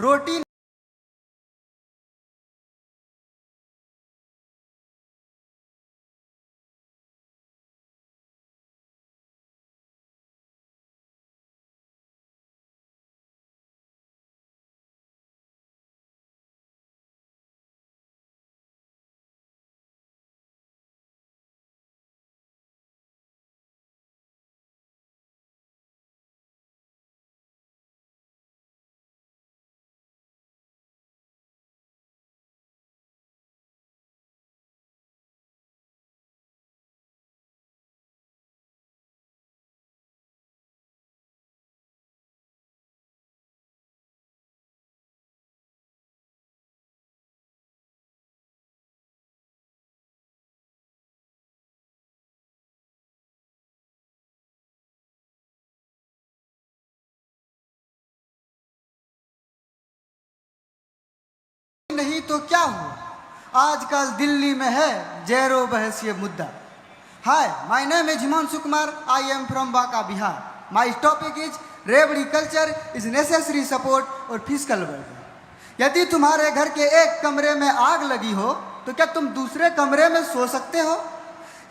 रोटी नहीं तो क्या हुआ? आजकल दिल्ली में है जैरो बहस ये मुद्दा। Hi my name is Himanshu Kumar I am from Banka Bihar. My topic is revdi culture is necessary support और फ़िज़िकल वर्क यदि तुम्हारे घर के एक कमरे में आग लगी हो तो क्या तुम दूसरे कमरे में सो सकते हो?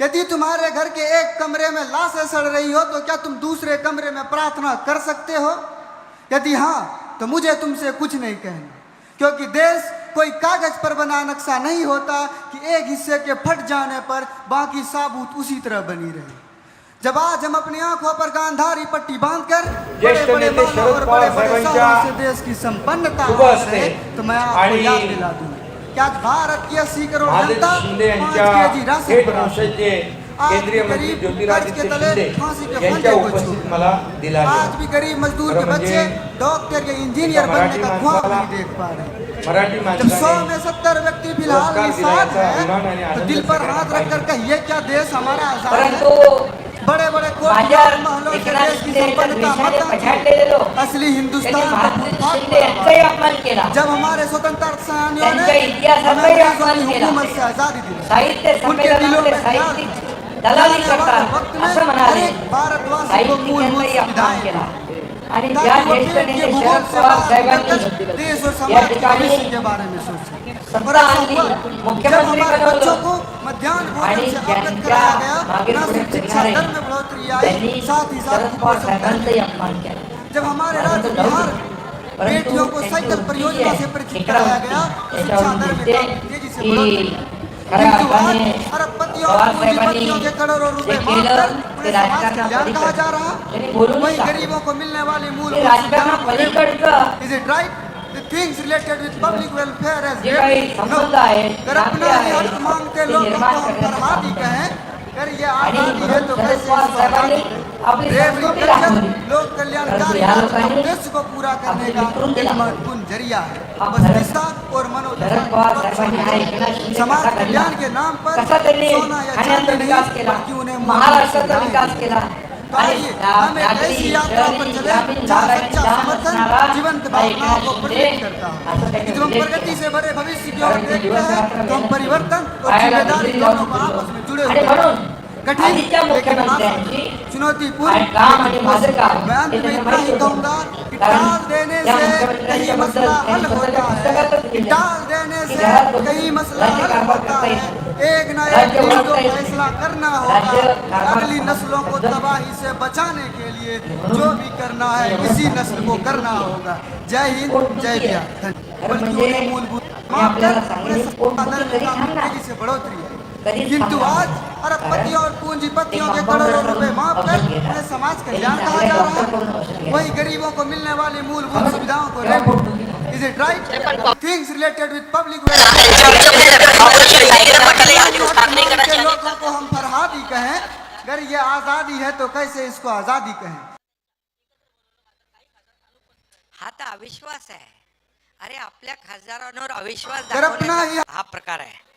यदि तुम्हारे घर के एक कमरे में लाशें सड़ रही हो तो क्या तुम दूसरे कमरे में प्रार्थना कर सकते हो? यदि हाँ तो मुझे तुमसे कुछ नहीं कहना, क्योंकि देश कोई कागज़ पर बना नक्शा नहीं होता कि एक हिस्से के फट जाने पर बाकी साबूत उसी तरह बनी रहे। जब आज हम अपनी आँखों पर गांधारी पट्टी बांधकर ज्येष्ठ बड़े-बड़े और बड़े-बड़े से देश की संपन्नता है, तो मैं आपको याद दिला दूँ कि आज भारत की अस्सी करोड़ जनता पाँच केंद्रीय मंत्री ज्योतिरादित्य के शिंदे आज भी गरीब मजदूर के बच्चे डॉक्टर या इंजीनियर बनने का ख्वाब नहीं देख पा रहे। मराठी जब सौ माणसाने में सत्तर व्यक्ति फिलहाल निषाद है तो दिल पर हाथ रखकर. कहिए क्या देश हमारा आजाद परंतु है बड़े बड़े माझ्या कोटियों महलों से एकनाथ देश की शिंदे यांच्या संपन्नता द्वेषाने मता पछाडलेले लोक असली हिंदुस्तान जब हमारे स्वतंत्रता सेनानियों ने हमें. हुकूमत से आजादी दी। साहित्य उनके दिलों में दलाली में असं म्हणाले साहित्यिकांचाही अपमान सुविधाएं केला आणि ज्या ज्येष्ठ नेते शरद पवार साहेबांनी या ठिकाणी सत्ता आणली मुख्यमंत्री बनवलं आणि ज्यांच्या मागे पुढे फिरणारे त्यांनी शरद पवार साहेबांचाही अपमान केला परंतु त्यांची परियोजना त्याच्यावर म्हणते की खऱ्या अर्थाने अरबपतियों और पवार पूंजीपतियों साहेबांनी के करोड़ों जे केलं ते त्यांनी बोलून वही टाकलं. गरीबों को मिलने वाली मूल ते राजकारणापलीकडचं things related with public welfare as जे काही संबंध आहेत, ही निर्माण करण्याचं काम ये आणि आजादी है तो शरद कैसे पवार इसको साहेबांनी आजादी? आपली रेवड़ी संस्कृती कल्चर दाखवली लोक कल्याणकारी परंतु या लोकांनी उद्देश्य को पूरा करने आपली का विकृत एक दिला. महत्त्वपूर्ण जरिया है। हा बस शरद- दिशा और मनोदशा शरद पवार साहेबांनी हा एकनाथ शिंदे समाज कसा घडला कल्याण के नाम पर कसा त्यांनी सोना या ठाण्याचा चांदी विकास नहीं, केला बल्कि उन्हें महाराष्ट्राचा मूलभूत विकास सुविधाएं केला तो आणि आइए ना- हम एक नागरी ऐसी यात्रा पर शहरी चले ग्रामीण जहाँ भागात सच्चा जाम समर्थन असणारा जीवंत हा भावनाओं को एकनाथ प्रकट शिंदे करता असं है त्यांनी जब हम उल्लेख प्रगति केला. से भरे भविष्य की कारण ओर की देखते दिवस हैं रात्र तो हम मेहनत परिवर्तन और पायाला जिम्मेदारी बिजली दोनों लावून को आपस में जुड़े आणि हुए हैं म्हणून कठिन आधीच्या लेकिन मुख्यमंत्र्यांची आसान चुनौतीपूर्ण आणि काम आणि लेकिन माझं काम मैं अंत हे में त्यांना इतना माहिती ही होतं. कहूंगा कि कारण टाल देने या से मुख्यमंत्र्यांच्या कहीं बद्दल मसला हल त्यांनी होता स्वतःच्या है पुस्तकातच लिहिलं. टाल देने की से घरात बसून कहीं मसला राज्य हल कारभार होता करता है एक न एक राज्य दिन ओळखता को येते. फैसला करना राज्य होगा कारभार अगली नस्लों को तबाही से बचाने के लिए जो भी करना है इसी नस्ल को करना होगा जय हिंद जय बिहार धन्यवाद। बल्कि म्हणजे उन्हें मूलभूत मी आपल्याला मानकर सांगेन, उन्हें पोटभर सत्ता दर तरी में थांबणार. तेजी से बढ़ोतरी है कधीच किंतु आज नाही. अरबपतियों और पूंजीपतियों के करोड़ों रुपए माफ़ कर उन्हें समाज कल्याण कहा जा रहा है? वही गरीबों को मिलने वाली मूलभूत सुविधाओं को is it right things related with public लोगों को हम फरहादी कहें। अगर ये आज़ादी है तो कैसे इसको आज़ादी कहें? हा तर अविश्वास आहे. अरे आपल्या खासदारांवर अविश्वास अपना ही- हा प्रकार आहे.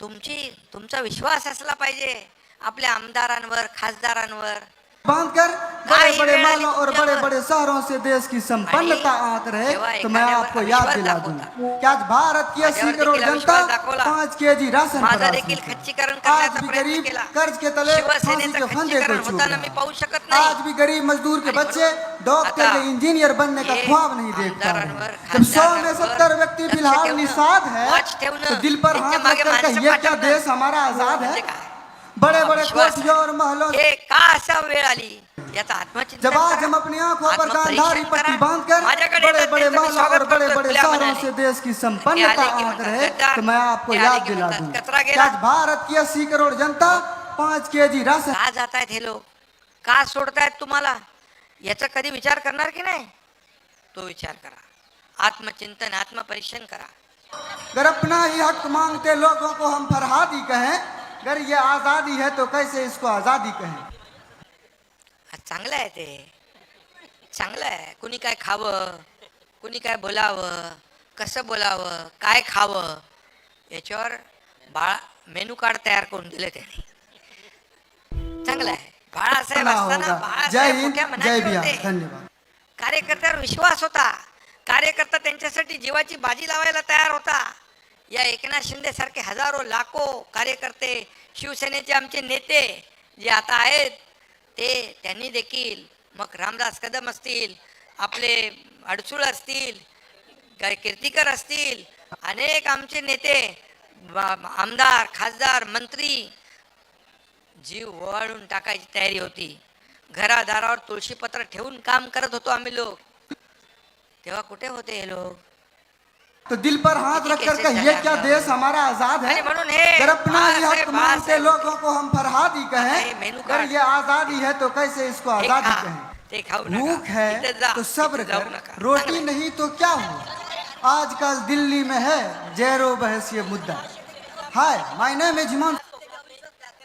तुमची तुमचा विश्वास असला पाहिजे. आपल्या आमदारांवर खासदारांवर. बांधकर बड़े काही बड़े वेळ आली मालों और तुमच्यावर. बड़े बड़े शहरों से देश की संपन्नता आणि आंक रहे जेव्हा तो मैं एखाद्यावर आपको याद अविश्वास दिला दाखवता. दूं कि आज भारत की अस्सी माझ्यावर करोड़ देखील जनता अविश्वास दाखवला. पाँच के जी राशन पर माझं आश्रित देखील है। खच्चीकरण आज करण्याचा भी प्रयत्न गरीब केला कर्ज के तले फांसी शिवसेनेचं के फंदे खच्चीकरण को छू होताना मी रहा पाहू है। शकत नाही आज भी गरीब मजदूर के आणि बच्चे म्हणून डॉक्टर आता के इंजीनियर बनने का हे ख्वाब नहीं देख पा रहे आमदारांवर, हैं। जब सौ में खासदारांवर सत्तर व्यक्ति लक्ष फिलहाल ठेवणं, निषाद है watch ठेवणं, तो दिल पर त्यांच्या हाथ मागे रखकर माणसं कहिए क्या पाठवणं. देश हमारा आजाद है म्हणजे काय? बड़े बड़े कोठियों और महलों हे का असा वेळ आली याचा आत्मचिंतन जब आज हम अपनी आँखों पर गांधारी पट्टी बांधकर माझ्याकडे बड़े बड़े महलों और बड़े बड़े शहरों से देश की संपन्नता आंक रहे तो मैं आपको याद दिला दूँ. आज भारत की अस्सी करोड़ जनता पाँच के जी राशन का जात आहेत हे लोक? का सोडतायत तुम्हाला? याचा कधी विचार करणार की नाही? तो विचार करा. आत्मचिंतन आत्म आत्मपरीक्षण करा. अगर अपना ही हक मांगते लोगों को हम फरहादी कहें अगर ये आज़ादी है तो कैसे इसको आज़ादी कहें? चांगलं आहे ते. चांगलं आहे. कुणी काय खावं कुणी काय बोलावं कसं बोलावं काय खावं याच्यावर बाळा मेनू कार्ड तयार करून दिले त्याने. चांगलं आहे. बाळासाहेब असताना बाळासाहेब धन्यवाद. कार्यकर्त्यावर विश्वास होता. कार्यकर्ता त्यांच्यासाठी जीवाची बाजी लावायला तयार होता. या एकनाथ शिंदेसारखे हजारो लाखो कार्यकर्ते शिवसेनेचे आमचे नेते जे आता आहेत ते त्यांनी देखील मग रामदास कदम असतील आपले अडसूळ असतील कीर्तिकर असतील अनेक आमचे नेते आमदार खासदार मंत्री जीव ओवाळून टाकायची तयारी होती. घरादारावर तुळशीपत्र ठेवून काम करत होतो आम्ही लोक. तेव्हा कुठे होते हे लोक? तो दिल पर हाथ रखकर कहिए क्या देश हमारा आज़ाद है? हे अगर अपना ही हक बाळासाहेब- लोगों को हम फरहादी हे कहें अगर ये आज़ादी है तो कैसे इसको आज़ादी कहें. भूख है तो सब्र कर। रोटी नहीं तो क्या हुआ? आजकल दिल्ली में है जैरो बहस ये मुद्दा। Hi my name is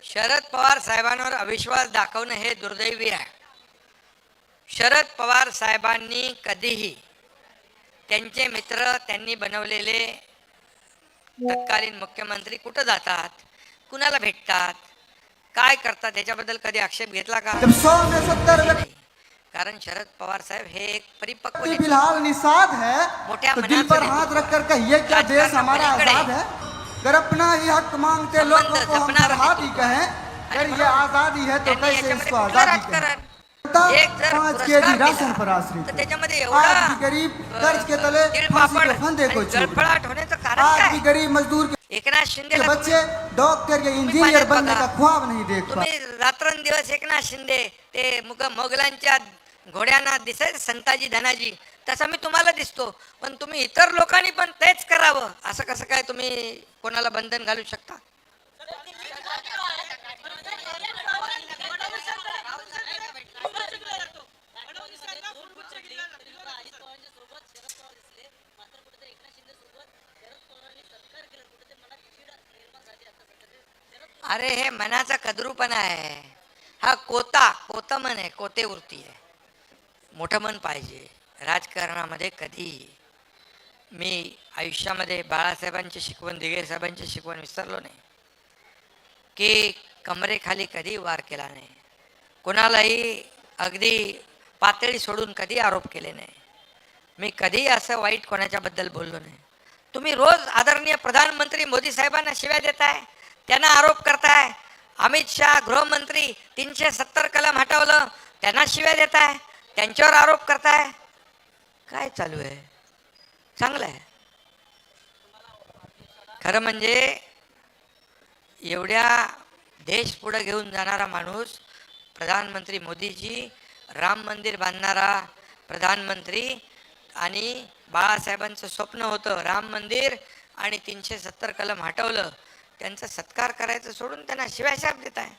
Sharad Pawar साहेबांवर अविश्वास दाखवणं हे दुर्दैवी आहे. शरद पवार साहेबांनी कधीही त्यांचे मित्र त्यांनी बनवलेले तत्कालीन मुख्यमंत्री कुठं जातात? कुणाला भेटतात? काय करतात? याच्याबद्दल कधी आक्षेप घेतला का. कारण शरद पवार साहेब हे एक परिपक्व फ़िलहाल निषाद है मोठ्या तो दिल पर हाथ रखकर कहिए क्या देश हमारा आज़ाद है? अगर अपना ही हक मांगते लोगों को हम फरहादी कहें अगर ये आज़ादी है तो कैसे इसको आज़ादी कहें? एक जर पुरस्कार दिला, तर। त्याच्यामध्ये एवढा कर्ज पापड जळफळाट होण्याचं। कारण काय मजदूर एकनाथ शिंदे बच्चे डॉक्टर के इंजीनियर पाण्यात बनने बघा. का ख्वाब नहीं देख पा तुम्ही रात्रंदिवस एकनाथ शिंदे ते मुग मोगलांच्या घोड्यांना दिसायचं संताजी धनाजी तसं मी तुम्हाला दिसतो पण तुम्ही इतर लोकांनी पण तेच करावं असं कसं काय तुम्ही कोणाला बंधन घालू शकता अरे हे मनाचा कदरूपणा आहे. हा कोता कोता मन आहे कोते वृत्ती आहे. मोठं मन पाहिजे. राजकारणामध्ये कधी मी आयुष्यामध्ये बाळासाहेबांची शिकवण दिघे साहेबांची शिकवण विसरलो नाही. की कमरेखाली कधी वार केला नाही. कोणालाही अगदी पातळी सोडून कधी आरोप केले नाही. मी कधी असं वाईट कोणाच्याबद्दल बोललो नाही. तुम्ही रोज आदरणीय प्रधानमंत्री मोदी साहेबांना शिव्या देताय? त्यांना आरोप करताय. अमित शहा गृहमंत्री तीनशे सत्तर कलम हटवलं त्यांना शिव्या देताय त्यांच्यावर आरोप करताय. काय चालू आहे? चांगलं आहे. खरं म्हणजे एवढ्या देश पुढे घेऊन जाणारा माणूस प्रधानमंत्री मोदीजी राम मंदिर बांधणारा प्रधानमंत्री आणि बाळासाहेबांचं स्वप्न होतं राम मंदिर आणि तीनशे सत्तर कलम हटवलं. त्यांचा सत्कार करायचं सोडून त्यांना शिवाशाप देत आहे.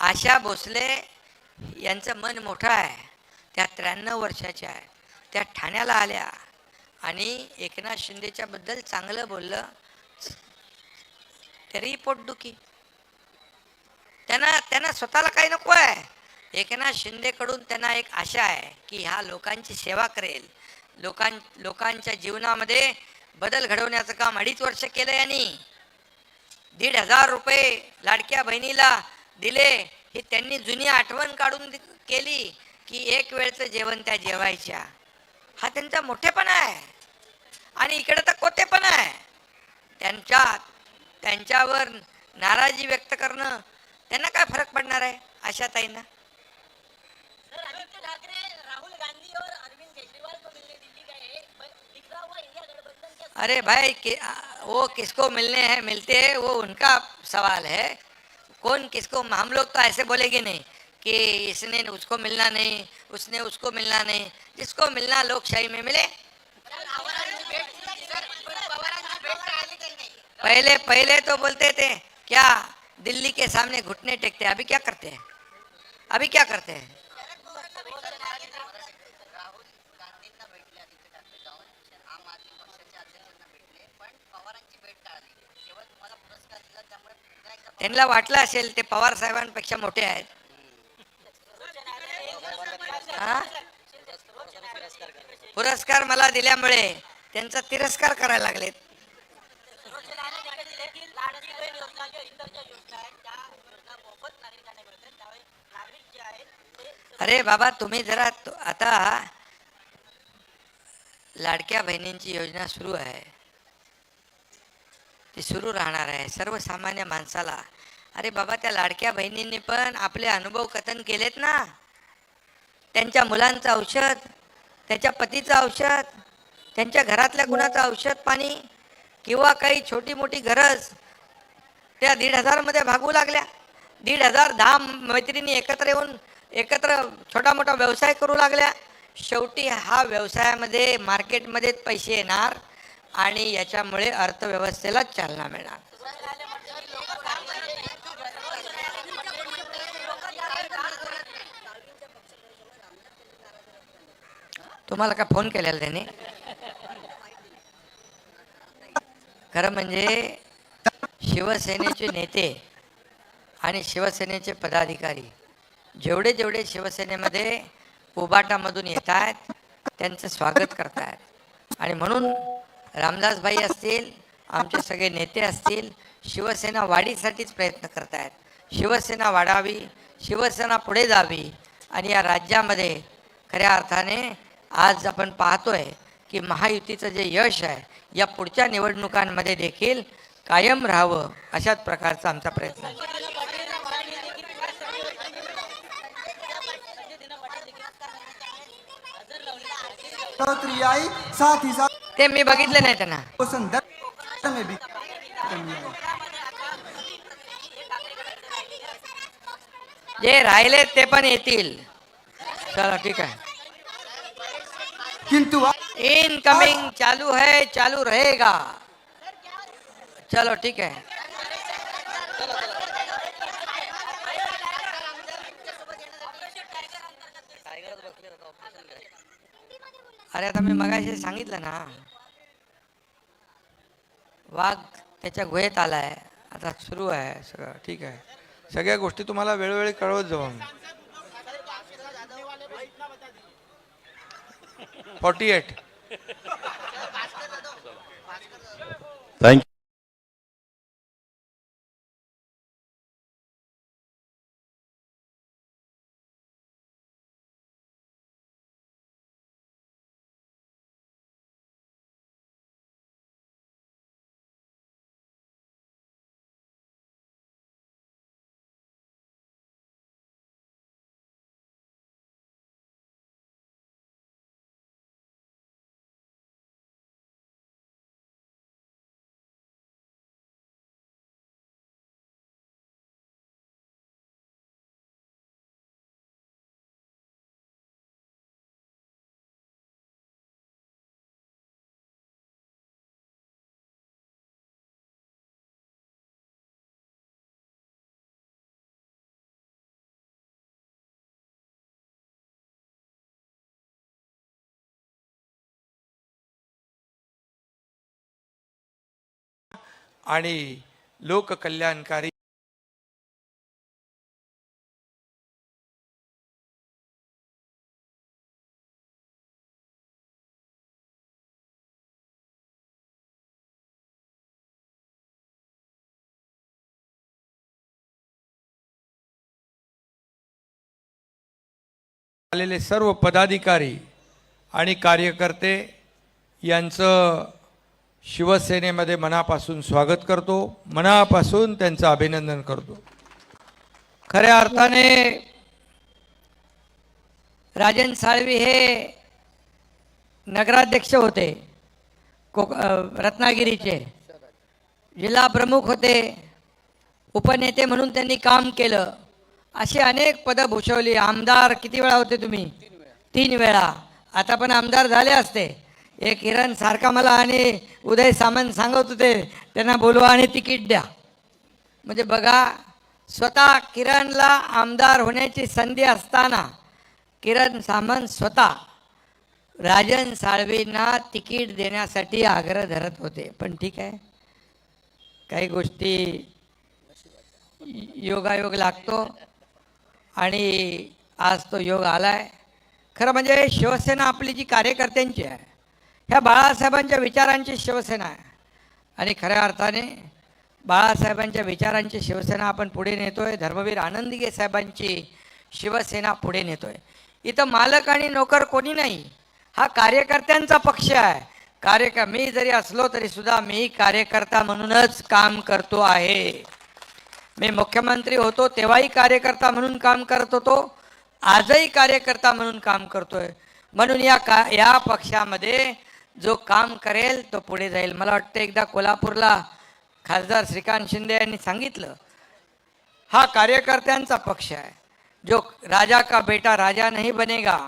आशा भोसले यांचं मन मोठं आहे. त्या त्र्याण्णव वर्षाच्या आहे. त्या ठाण्याला आल्या आणि एकनाथ शिंदेच्या बद्दल चांगलं बोललं. तरी पोटदुखी त्यांना त्यांना स्वतःला काही नको आहे. एकनाथ शिंदेकडून त्यांना एक आशा आहे की ह्या लोकांची सेवा करेल. लोकां लोकांच्या जीवनामध्ये बदल घडवण्याचं काम अडीच वर्ष केलं यांनी. दीड हजार रुपये लाडक्या बहिणीला दिले. ही त्यांनी जुनी आठवण काढून केली की एक वेळचं जेवण त्या जेवायच्या. हा त्यांचा मोठेपणा आहे. आणि इकडे तर कोतेपणा आहे. त्यांच्या त्यांच्यावर नाराजी व्यक्त करणं त्यांना काय फरक पडणार आहे अशा ताईंना? ठाकरे राहुल गांधी और अरविंद केजरीवाल को मिलने दिल्ली गए। दिख रहा हुआ इंडिया गठबंधन अरे भाई कि, वो किसको मिलने हैं मिलते हैं वो उनका सवाल है। कौन किसको? हम लोग तो ऐसे बोलेंगे नहीं कि इसने उसको मिलना नहीं उसने उसको मिलना नहीं। जिसको मिलना लोकशाही में मिले। पहले पहले तो बोलते थे क्या दिल्ली के सामने घुटने टेकते अभी क्या करते हैं? अभी क्या करते हैं? त्यांना वाटलं असेल ते पवार साहेबांपेक्षा मोठे आहेत. हा? पुरस्कार मला दिल्यामुळे त्यांचा तिरस्कार करायला लागलेत. अरे बाबा तुम्ही जरा आता लाडक्या बहिणींची योजना सुरू आहे. ती सुरू राहणार आहे. सर्वसामान्य माणसाला. अरे बाबा त्या लाडक्या बहिणींनी पण आपले अनुभव कथन केलेत ना? त्यांच्या मुलांचं औषध त्याच्या पतीचं औषध त्यांच्या घरातल्या कुणाचं औषध पाणी किंवा काही छोटी मोठी गरज त्या दीड हजारमध्ये भागू लागल्या. दीड हजार दहा मैत्रिणी एकत्र येऊन एकत्र छोटा मोठा व्यवसाय करू लागल्या. शेवटी हा व्यवसायामध्ये मार्केटमध्ये पैसे येणार. आणि याच्यामुळे अर्थव्यवस्थेला चालना मिळणार. तुम्हाला का फोन केलेला त्यांनी? खरं म्हणजे शिवसेनेचे नेते आणि शिवसेनेचे पदाधिकारी जेवढे जेवढे शिवसेनेमध्ये उबाटामधून येत आहेत त्यांचं स्वागत करतायत. आणि म्हणून रामदासभाई असतील आमचे सगळे नेते असतील शिवसेना वाढीसाठीच प्रयत्न करत आहेत शिवसेना वाढावी शिवसेना पुढे जावी आणि या राज्यामध्ये खऱ्या अर्थाने आज आपण पाहतोय की महायुतीचं जे यश आहे या पुढच्या निवडणुकांमध्ये देखील कायम राहावं अशाच प्रकारचा आमचा प्रयत्न आहे. साथ ही साथ ते मी बघितले नाही त्यांना. जे राहिले ते पण येतील. चला ठीक आहे. किंतु इनकमिंग चालू है चालू रहेगा. चलो ठीक है अरे आता मी मगाशी सांगितलं ना. वाघ त्याच्या गुहेत आलाय. आता सुरू आहे सगळं ठीक आहे. सगळ्या गोष्टी तुम्हाला वेळोवेळी कळवत जाऊ फॉर्टी एट थँक्यू आणि लोककल्याणकारी आलेले सर्व पदाधिकारी आणि कार्यकर्ते यांचं शिवसेनेमध्ये मनापासून स्वागत करतो. मनापासून त्यांचं अभिनंदन करतो. खऱ्या अर्थाने राजन साळवी हे नगराध्यक्ष होते. कोक रत्नागिरीचे. जिल्हा प्रमुख होते. उपनेते म्हणून त्यांनी काम केलं. अशी अनेक पदं भूषवली. आमदार किती वेळा होते तुम्ही? तीन वेळा. आता पण आमदार झाले असते. एक किरण सारखा मला आणि उदय सामंत सांगत होते त्यांना बोलवा आणि तिकीट द्या. म्हणजे बघा स्वतः किरणला आमदार होण्याची संधी असताना किरण सामंत स्वतः राजन साळवींना तिकीट देण्यासाठी आग्रह धरत होते. पण ठीक आहे. काही गोष्टी योगायोग लागतो आणि आज तो योग आला आहे खरं म्हणजे शिवसेना आपली जी कार्यकर्त्यांची आहे ह्या बाळासाहेबांच्या विचारांची शिवसेना आहे. आणि खऱ्या अर्थाने बाळासाहेबांच्या विचारांची शिवसेना आपण पुढे नेतोय. धर्मवीर आनंदगे साहेबांची शिवसेना पुढे नेतोय. इथं मालक आणि नोकर कोणी नाही. हा कार्यकर्त्यांचा पक्ष आहे. कार्यक मी जरी असलो तरी सुद्धा मी कार्यकर्ता म्हणूनच काम करतो आहे. मी मुख्यमंत्री होतो तेव्हाही कार्यकर्ता म्हणून काम करत होतो. आजही कार्यकर्ता म्हणून काम करतोय. म्हणून या का या पक्षामध्ये जो काम करेल तो पुढे जाईल. मला वाटतं एकदा कोल्हापूरला खासदार श्रीकांत शिंदे यांनी सांगितलं हा कार्यकर्त्यांचा पक्ष आहे. जो राजा का बेटा राजा नाही बनेगा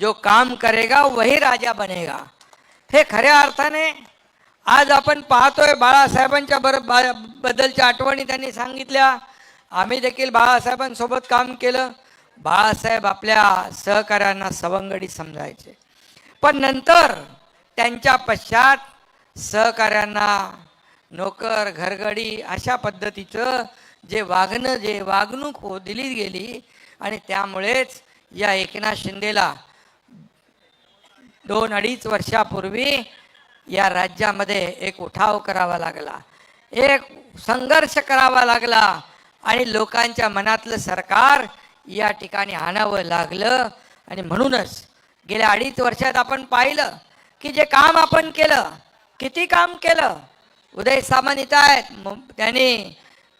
जो काम करेगा वही राजा बनेगा. हे खऱ्या अर्थाने आज आपण पाहतोय बाळासाहेबांच्या बर बा- बद्दलच्या आठवणी त्यांनी सांगितल्या. आम्ही देखील बाळासाहेबांसोबत काम केलं. बाळासाहेब आपल्या सहकाऱ्यांना सवंगडी समजायचे. पण नंतर त्यांच्या पश्चात सहकाऱ्यांना नोकर घरगडी अशा पद्धतीचं जे वागणं जे वागणूक हो दिली गेली आणि त्यामुळेच या एकनाथ शिंदेला दोन अडीच वर्षापूर्वी या राज्यामध्ये एक उठाव करावा लागला. एक संघर्ष करावा लागला आणि लोकांच्या मनातलं सरकार या ठिकाणी आणावं लागलं आणि म्हणूनच गेल्या अडीच वर्षात आपण पाहिलं की जे काम आपण केलं किती काम केलं उदय सामंत इथं आहेत त्यांनी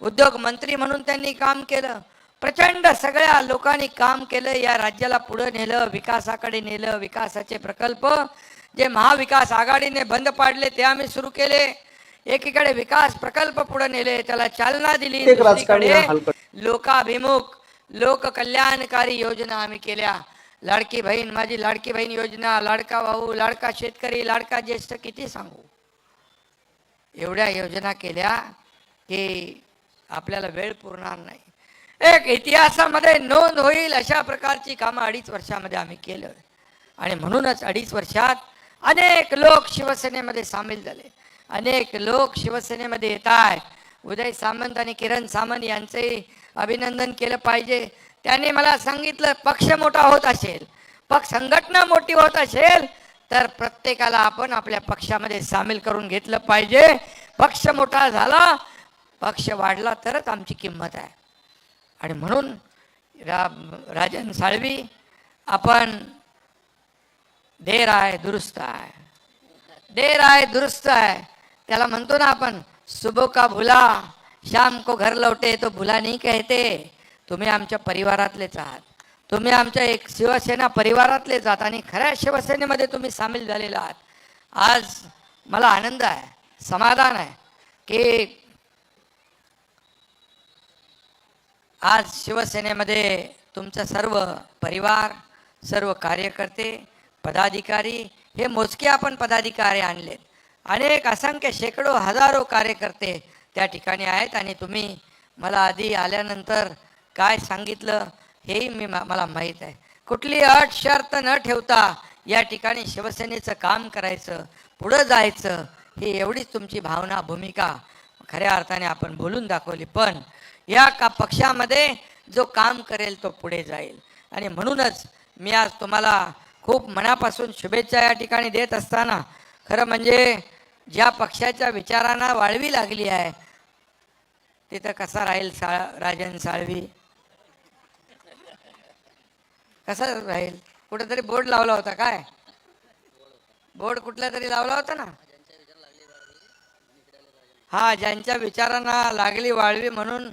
उद्योग मंत्री म्हणून त्यांनी काम केलं प्रचंड सगळ्या लोकांनी काम केलं या राज्याला पुढं नेलं विकासाकडे नेलं विकासाचे प्रकल्प जे महाविकास आघाडीने बंद पाडले ते आम्ही सुरू केले. एकीकडे विकास प्रकल्प पुढे नेले त्याला चालना दिली लोकाभिमुख लोक कल्याणकारी योजना आम्ही केल्या. लाडकी बहीण माझी लाडकी बहीण योजना लाडका भाऊ लाडका शेतकरी लाडका ज्येष्ठ किती सांगू? एवढ्या योजना केल्या की आपल्याला वेळ पुरणार नाही. एक इतिहासामध्ये नोंद होईल अशा प्रकारची कामं अडीच वर्षामध्ये आम्ही केलं. आणि म्हणूनच अडीच वर्षात अनेक लोक शिवसेनेमध्ये सामील झाले. अनेक लोक शिवसेनेमध्ये येत आहेत. उदय सामंत आणि किरण सामंत यांचंही अभिनंदन केलं पाहिजे. त्यांनी मला सांगितलं पक्ष मोठा होत असेल पक्ष संघटना मोठी होत असेल तर प्रत्येकाला आपण आपल्या पक्षामध्ये सामील करून घेतलं पाहिजे. पक्ष मोठा झाला पक्ष वाढला तरच आमची किंमत आहे. आणि म्हणून रा राजन साळवी आपण देर आहे दुरुस्त आहे. देर आहे दुरुस्त आहे. त्याला म्हणतो ना आपण सुबह का भुला शाम को घर लौटे तो भुला नाही कहते. तुम्ही आमच्या परिवारातलेच आहात. तुम्ही आमच्या एक शिवसेना परिवारातलेच आहात आणि खऱ्या शिवसेनेमध्ये तुम्ही सामील झालेला आहात. आज मला आनंद आहे समाधान आहे की आज शिवसेनेमध्ये तुमचा सर्व परिवार सर्व कार्यकर्ते पदाधिकारी हे मोजके आपण पदाधिकारी आणलेत. अनेक असंख्य शेकडो हजारो कार्यकर्ते त्या ठिकाणी आहेत आणि तुम्ही मला आधी आल्यानंतर काय सांगितलं हेही मी मा- मला माहीत आहे. कुठली अट शर्त न ठेवता या ठिकाणी शिवसेनेचं काम करायचं पुढं जायचं ही एवढीच तुमची भावना भूमिका खऱ्या अर्थाने आपण बोलून दाखवली. पण या का पक्षामध्ये जो काम करेल तो पुढे जाईल. आणि म्हणूनच मी आज तुम्हाला खूप मनापासून शुभेच्छा या ठिकाणी देत असताना खरं म्हणजे ज्या पक्षाच्या विचारांना वाळवी लागली आहे तिथं कसा राहील सा राजन साळवी? कसा राहील? कुठेतरी बोर्ड लावला होता काय? बोर्ड कुठला तरी लावला होता ना? हा ज्यांच्या विचारांना लागली वाळवी म्हणून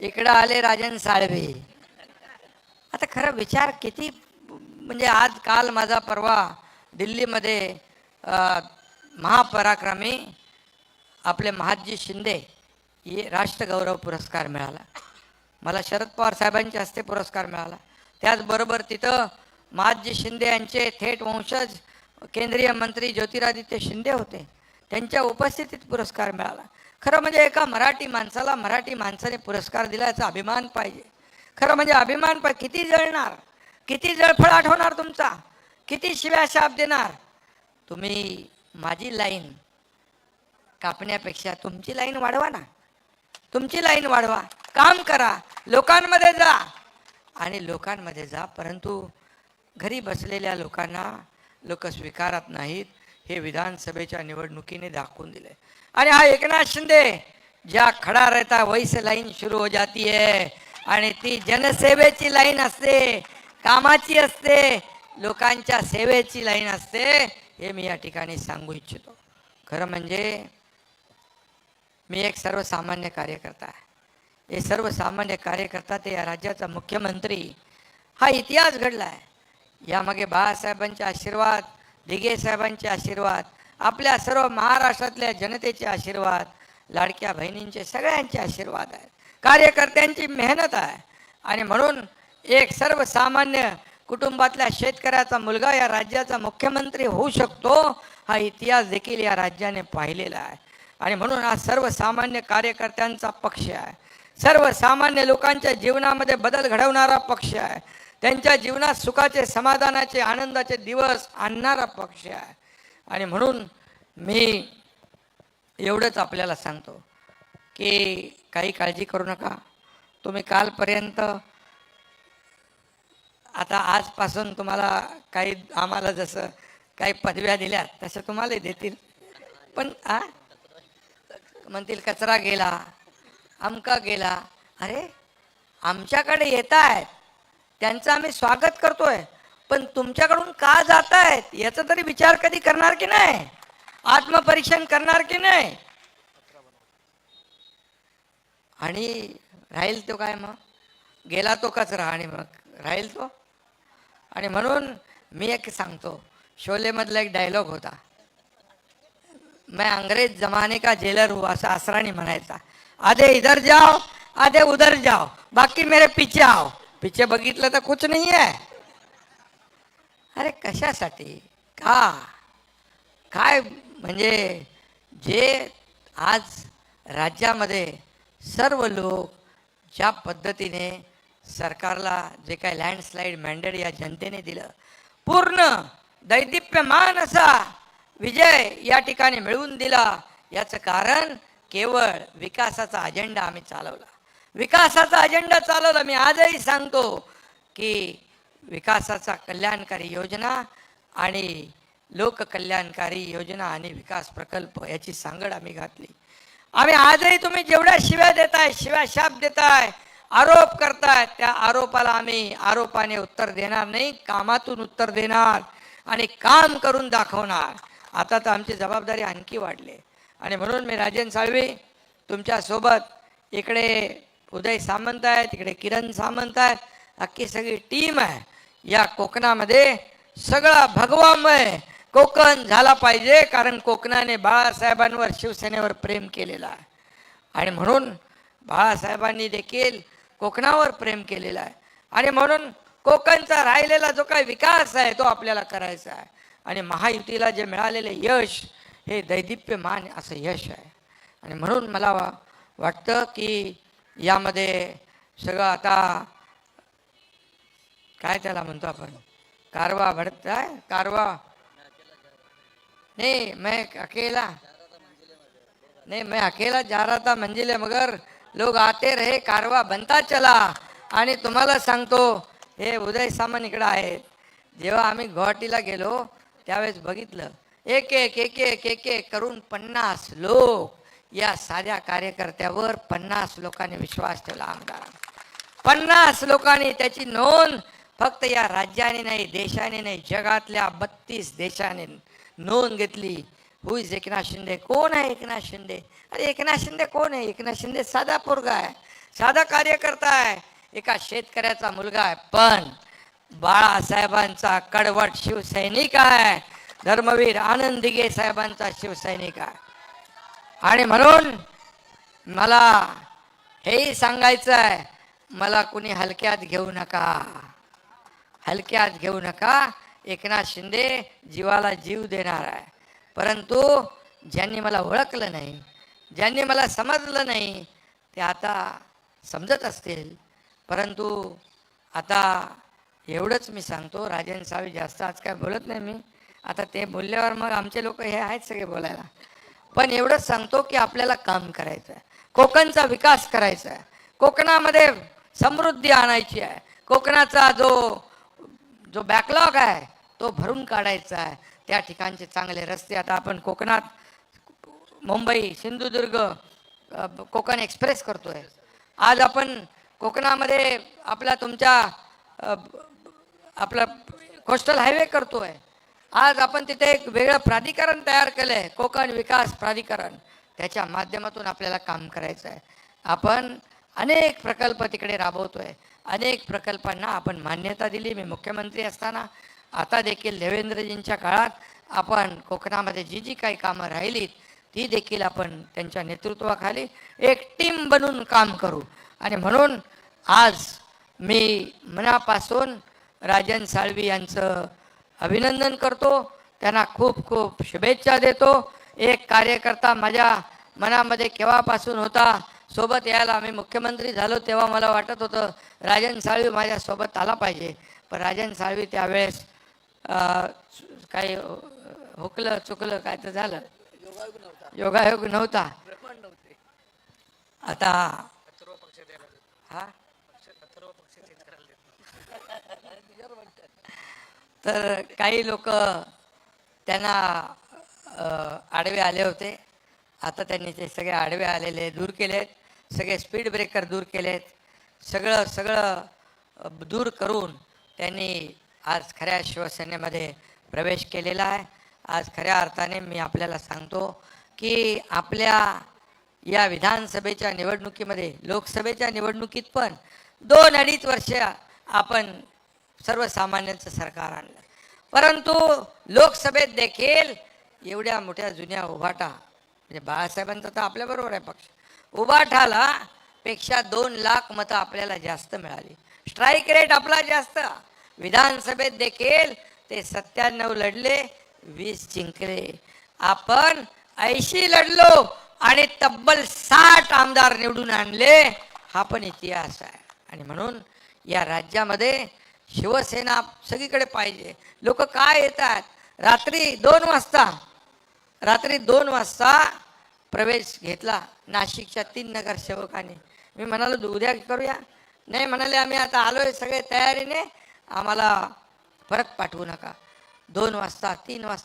इकडं आले राजन साळवे. आता खरं विचार किती म्हणजे आज काल माझा परवा दिल्लीमध्ये महापराक्रमी आपले महादजी शिंदे हे राष्ट्रगौरव पुरस्कार मिळाला. मला शरद पवार साहेबांच्या हस्ते पुरस्कार मिळाला. त्याचबरोबर तिथं माजी शिंदे यांचे थेट वंशज केंद्रीय मंत्री ज्योतिरादित्य शिंदे होते. त्यांच्या उपस्थितीत पुरस्कार मिळाला. खरं म्हणजे एका मराठी माणसाला मराठी माणसाने पुरस्कार दिला याचा अभिमान पाहिजे. खरं म्हणजे अभिमान पाहिजे किती जळणार? किती जळफळाट होणार तुमचा? किती शिव्या शाप देणार? तुम्ही माझी लाईन कापण्यापेक्षा तुमची लाईन वाढवा ना. तुमची लाईन वाढवा. काम करा. लोकांमध्ये जा. आणि लोकांमध्ये जा परंतु घरी बसलेल्या लोकांना लोक स्वीकारत नाहीत हे विधानसभेच्या निवडणुकीने दाखवून दिले. आणि हा एकनाथ शिंदे ज्या खडा रहता वैसे लाईन सुरू हो जाती आहे आणि ती जनसेवेची लाईन असते कामाची असते लोकांच्या सेवेची लाईन असते हे मी या ठिकाणी सांगू इच्छितो. खरं म्हणजे मी एक सर्वसामान्य कार्यकर्ता आहे. हे सर्वसामान्य कार्यकर्ता ते या राज्याचा मुख्यमंत्री. हा इतिहास घडला आहे यामागे बाळासाहेबांचे आशीर्वाद दिघे साहेबांचे आशीर्वाद आपल्या सर्व महाराष्ट्रातल्या जनतेचे आशीर्वाद लाडक्या बहिणींचे सगळ्यांचे आशीर्वाद आहेत. कार्यकर्त्यांची मेहनत आहे. आणि म्हणून एक सर्वसामान्य कुटुंबातल्या शेतकऱ्याचा मुलगा या राज्याचा मुख्यमंत्री होऊ शकतो हा इतिहास देखील या राज्याने पाहिलेला आहे. आणि म्हणून हा सर्वसामान्य कार्यकर्त्यांचा पक्ष आहे. सर्वसामान्य लोकांच्या जीवनामध्ये बदल घडवणारा पक्ष आहे. त्यांच्या जीवनात सुखाचे समाधानाचे आनंदाचे दिवस आणणारा पक्ष आहे. आणि म्हणून मी एवढंच आपल्याला सांगतो की काही काळजी करू नका. तुम्ही कालपर्यंत आता आजपासून तुम्हाला काही आम्हाला जसं काही पदव्या दिल्या तसं तुम्हाला देतील. पण आ? म्हणतील कचरा गेला. अमका गेला. अरे आमच्याकडे येत आहेत त्यांचं आम्ही स्वागत करतोय. पण तुमच्याकडून का जात आहेत याचा तरी विचार कधी करणार की नाही? आत्मपरीक्षण करणार की नाही? आणि राहील तो काय मग? गेला तो कचरा आणि मग राहील तो? आणि म्हणून मी एक सांगतो शोलेमधला एक डायलॉग होता. मैं अंग्रेज जमाने का जेलर हूँ असं असराणी म्हणायचा. आधे इधर जाओ आधे उधर जाओ। बाकी मेरे पीछे आओ। पीछे बघितलं तर कुछ नाही आहे अरे कशासाठी? का? काय म्हणजे जे आज राज्यामध्ये सर्व लोक ज्या पद्धतीने सरकारला जे काही लँडस्लाईड मॅन्डेट या जनतेने दिलं पूर्ण दैदिप्यमान असा विजय या ठिकाणी मिळवून दिला. याचं कारण केवळ विकासाचा अजेंडा आम्ही चालवला. विकासाचा अजेंडा चालवला मी आजही सांगतो की विकासाचा कल्याणकारी योजना आणि लोककल्याणकारी योजना आणि विकास प्रकल्प याची सांगड आम्ही घातली. आम्ही आजही तुम्ही जेवढ्या शिव्या देताय शिव्या शाप देताय आरोप करताय त्या आरोपाला आम्ही आरोपाने उत्तर देणार नाही कामातून उत्तर देणार आणि काम करून दाखवणार. आता तर आमची जबाबदारी आणखी वाढली आणि म्हणून मी राजन साळवी तुमच्यासोबत इकडे उदय सामंत आहे तिकडे किरण सामंत आहे अख्खी सगळी टीम आहे. या कोकणामध्ये सगळा भगवामय कोकण झाला पाहिजे कारण कोकणाने बाळासाहेबांवर शिवसेनेवर प्रेम केलेलं आहे. आणि म्हणून बाळासाहेबांनी देखील कोकणावर प्रेम केलेलं आहे. आणि म्हणून कोकणचा राहिलेला जो काही विकास आहे तो आपल्याला करायचा आहे. आणि महायुतीला जे मिळालेले यश हे दैदिप्यमान असं यश आहे. आणि म्हणून मला वा वाटतं की यामध्ये सगळं आता काय त्याला म्हणतो आपण? कारवा भरत आहे कारवा? नाही मैं अकेला. नाही मैं अकेला जा रहा था मंजिले मगर लोग आते रहे कारवा बनता चला. आणि तुम्हाला सांगतो हे उदय सामान इकडं आहेत. जेव्हा आम्ही गुवाहाटीला गेलो त्यावेळेस बघितलं. एक एक एक एक एक एक करून पन्नास लोक या साध्या कार्यकर्त्यावर पन्नास लोकांनी विश्वास ठेवला आमदार पन्नास लोकांनी त्याची नोंद फक्त या राज्याने नाही देशाने नाही जगातल्या बत्तीस देशाने नोंद घेतली. Who is Eknath Shinde? कोण आहे एकनाथ शिंदे? अरे एकनाथ शिंदे कोण आहे? एकनाथ शिंदे साधा पोरगा आहे साधा कार्यकर्ता आहे एका शेतकऱ्याचा मुलगा आहे. पण बाळासाहेबांचा कडवट शिवसैनिक आहे. धर्मवीर आनंद दिघे साहेबांचा शिवसैनिक आहे. आणि म्हणून मला हेही सांगायचं आहे मला कुणी हलक्यात घेऊ नका. हलक्यात घेऊ नका. एकनाथ शिंदे जीवाला जीव देणार आहे. परंतु ज्यांनी मला ओळखलं नाही ज्यांनी मला समजलं नाही ते आता समजत असतील. परंतु आता एवढंच मी सांगतो राजन सावी जास्त आज काय बोलत नाही मी. आता ते बोलल्यावर मग आमचे लोक हे आहेत सगळे बोलायला. पण एवढंच सांगतो की आपल्याला काम करायचं आहे कोकणचा विकास करायचा आहे कोकणामध्ये समृद्धी आणायची आहे. कोकणाचा जो जो बॅकलॉग आहे तो भरून काढायचा आहे. त्या ठिकाणचे चांगले रस्ते. आता आपण कोकणात मुंबई सिंधुदुर्ग कोकण एक्सप्रेस करतोय. आज आपण कोकणामध्ये आपला तुमच्या आपला कोस्टल हायवे करतोय. आज आपण तिथे एक वेगळं प्राधिकरण तयार केलं आहे कोकण विकास प्राधिकरण. त्याच्या माध्यमातून आपल्याला काम करायचं आहे आपण अनेक प्रकल्प तिकडे राबवतोय. अनेक प्रकल्पांना आपण मान्यता दिली. मी मुख्यमंत्री असताना आता देखील देवेंद्रजींच्या काळात आपण कोकणामध्ये जी जी काही कामं राहिलीत ती देखील आपण त्यांच्या नेतृत्वाखाली एक टीम बनून काम करू. आणि म्हणून आज मी मनापासून राजन साळवी यांचं अभिनंदन करतो. त्यांना खूप खूप शुभेच्छा देतो. एक कार्यकर्ता माझ्या मनामध्ये केव्हापासून होता सोबत यायला आम्ही मुख्यमंत्री झालो तेव्हा मला वाटत होतं राजन साळवी माझ्यासोबत आला पाहिजे. पण राजन साळवी त्यावेळेस काही हुकलं चुकलं काय तर झालं. योगायोग नव्हता. आता हा? तर काही लोक त्यांना आडवे आले होते. आता त्यांनी ते सगळे आडवे आलेले दूर केलेत. सगळे स्पीड ब्रेकर दूर केलेत. सगळं सगळं दूर करून त्यांनी आज खऱ्या शिवसेनेमध्ये प्रवेश केलेला आहे. आज खऱ्या अर्थाने मी आपल्याला सांगतो की आपल्या या विधानसभेच्या निवडणुकीमध्ये लोकसभेच्या निवडणुकीत पण दोन अडीच वर्ष आपण सर्वसामान्यांचं सरकार आणलं. परंतु लोकसभेत देखील एवढ्या मोठ्या जुन्या उभाटा म्हणजे बाळासाहेबांचा तर आपल्याबरोबर आहे पक्ष उभाटाला पेक्षा दोन लाख मतं आपल्याला जास्त मिळाली. स्ट्राईक रेट आपला जास्त. विधानसभेत देखील ते सत्त्याण्णव लढले वीस जिंकले. आपण ऐंशी लढलो आणि तब्बल साठ आमदार निवडून आणले हा पण इतिहास आहे. आणि म्हणून या राज्यामध्ये शिवसेना सगळीकडे पाहिजे. लोक काय येतात? रात्री दोन वाजता रात्री दोन वाजता प्रवेश घेतला नाशिकच्या तीन नगरसेवकांनी. मी म्हणालो उद्या करूया. नाही म्हणाले आम्ही आता आलोय सगळे तयारीने. आम्हाला परत पाठवू नका. दोन वाजता तीन वाजता